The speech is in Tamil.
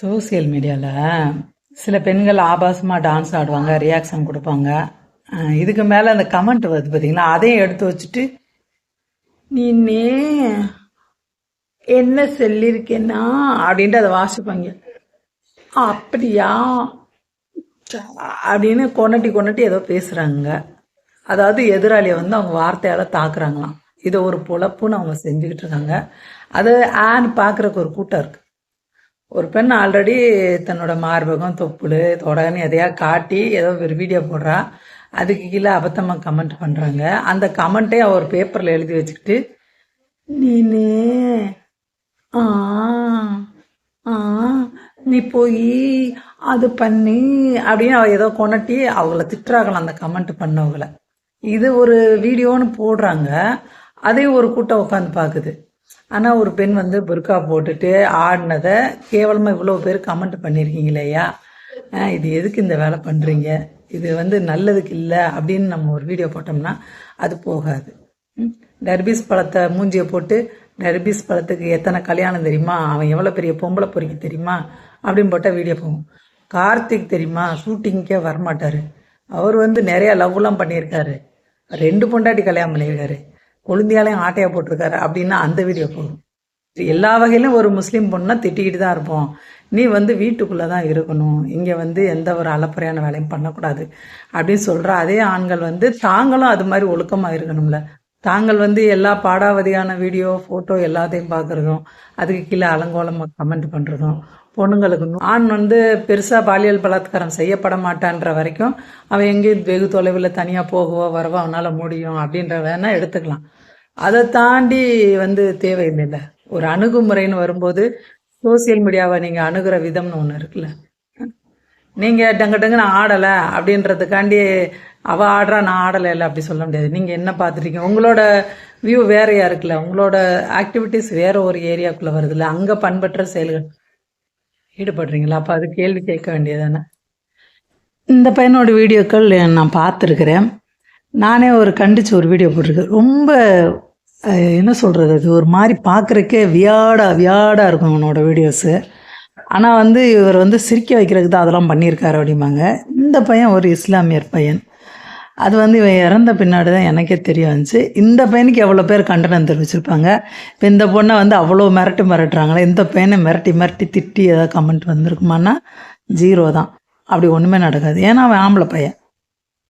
சோசியல் மீடியாவில் சில பெண்கள் ஆபாசமாக டான்ஸ் ஆடுவாங்க ரியாக்ஷன் கொடுப்பாங்க. இதுக்கு மேலே அந்த கமெண்ட் வருது பார்த்தீங்களா அதையும் எடுத்து வச்சுட்டு நீ என்ன சொல்லியிருக்கேன்னா அப்படின்ட்டு அதை வாசிப்பாங்க. அப்படியா? அப்படின்னு கொண்டட்டி கொண்டாட்டி ஏதோ பேசுகிறாங்க அதாவது எதிராளியை வந்து அவங்க வார்த்தையால் தாக்குறாங்களாம். இதை ஒரு பொழப்புன்னு அவங்க செஞ்சுக்கிட்டு இருக்காங்க. அது ஆன்னு பார்க்குறக்கு ஒரு கூட்டம் இருக்குது ஒரு பெண் ஆல்ரெடி தன்னோட மார்பகம் தொப்புள் தொடகன்னு எதையா காட்டி ஏதோ ஒரு வீடியோ போடுறா. அதுக்கு கீழே அபத்தமாக கமெண்ட் பண்ணுறாங்க அந்த கமெண்ட்டே அவர் பேப்பரில் எழுதி வச்சுக்கிட்டு நீனு ஆ ஆ நீ போய் அது பண்ணி அப்படின்னு அவள் ஏதோ கொணட்டி அவங்கள திட்டுறாங்களாம் அந்த கமெண்ட் பண்ணவங்கள. இது ஒரு வீடியோன்னு போடுறாங்க. அதையும் ஒரு கூட்டம் உட்காந்து பார்க்குது ஆனால் ஒரு பெண் வந்து புர்கா போட்டுட்டு ஆடினதை கேவலமாக இவ்வளோ பேர் கமெண்ட் பண்ணியிருக்கீங்களேயா அஹ் இது எதுக்கு இந்த வேலை பண்ணுறீங்க இது வந்து நல்லதுக்கு இல்லை அப்படின்னு நம்ம ஒரு வீடியோ போட்டோம்னா அது போகாது. டர்பீஸ் பழத்தை மூஞ்சியை போட்டு டர்பீஸ் பழத்துக்கு எத்தனை கல்யாணம் தெரியுமா? அவன் எவ்வளோ பெரிய பொம்பளை பொறிக்க தெரியுமா? அப்படின்னு போட்டால் வீடியோ போகும். கார்த்திக் தெரியுமா? ஷூட்டிங்க்கே வரமாட்டார். அவர் வந்து நிறையா லவ்லாம் பண்ணியிருக்காரு. ரெண்டு பொண்டாட்டி கல்யாணம் பண்ணியிருக்காரு. கொழுந்தியாலையும் ஆட்டையா போட்டிருக்காரு அப்படின்னா அந்த வீடியோ போகும் எல்லா வகையிலும் ஒரு முஸ்லீம் பொண்ணா திட்டிக்கிட்டு தான் இருப்போம். நீ வந்து வீட்டுக்குள்ளே தான் இருக்கணும். இங்கே வந்து எந்த ஒரு அலப்பறையான வேலையும் பண்ணக்கூடாது அப்படின்னு சொல்கிற அதே ஆண்கள் வந்து தாங்களும் அது மாதிரி ஒழுக்கமாக இருக்கணும்ல. தாங்கள் வந்து எல்லா பாடாவதியான வீடியோ ஃபோட்டோ எல்லாத்தையும் பார்க்குறதும் அதுக்கு கீழே அலங்கோலமாக கமெண்ட் பண்ணுறதும் பொண்ணுங்களுக்கு ஆண் வந்து பெருசாக பாலியல் பலாத்காரம் செய்யப்பட மாட்டான்ற வரைக்கும் அவன் எங்கேயும் வெகு தொலைவில் தனியாக போகவோ வரவோ அவனால் முடியும் அப்படின்ற வேணா எடுத்துக்கலாம். அதை தாண்டி வந்து தேவையில்லை. ஒரு அணுகுமுறைன்னு வரும்போது சோசியல் மீடியாவை நீங்கள் அணுகிற விதம்னு ஒன்று இருக்குல்ல. நீங்கள் டங்கு டங்குன்னு ஆடலை அப்படின்றதுக்காண்டி அவள் ஆடுறா நான் ஆடலை இல்லை அப்படி சொல்ல முடியாது. நீங்கள் என்ன பார்த்துருக்கீங்க உங்களோட வியூ வேறையா இருக்குல்ல உங்களோட ஆக்டிவிட்டீஸ் வேற ஒரு ஏரியாக்குள்ளே வருதுல்ல? அங்கே பண்பற்ற செயல்கள் ஈடுபடுறீங்களா? அப்போ அது கேள்வி கேட்க வேண்டியதானே இந்த பையனோட வீடியோக்கள் நான் பார்த்துருக்குறேன். நானே ஒரு கண்டிச்சு ஒரு வீடியோ போட்டிருக்கேன். ரொம்ப என்ன சொல்கிறது அது ஒரு மாதிரி பார்க்குறக்கே வியாடா வியாடாக இருக்கும் உன்னோட வீடியோஸு. ஆனால் வந்து இவர் வந்து சிரிக்க வைக்கிறதுக்கு தான் அதெல்லாம் பண்ணியிருக்காரு அப்படிம்பாங்க. இந்த பையன் ஒரு இஸ்லாமியர் பையன். அது வந்து இவன் இறந்த பின்னாடி தான் எனக்கே தெரிய வந்துச்சு. இந்த பையனுக்கு எவ்வளோ பேர் கண்டனம் தெரிவிச்சிருப்பாங்க? இப்போ இந்த பொண்ணை வந்து அவ்வளோ மிரட்டி மிரட்டுறாங்களே இந்த பையனை மிரட்டி மிரட்டி திட்டி ஏதாவது கமெண்ட் வந்திருக்குமான்னா ஜீரோ தான். அப்படி ஒன்றுமே நடக்காது. ஏன்னா அவன் ஆம்பளை பையன்.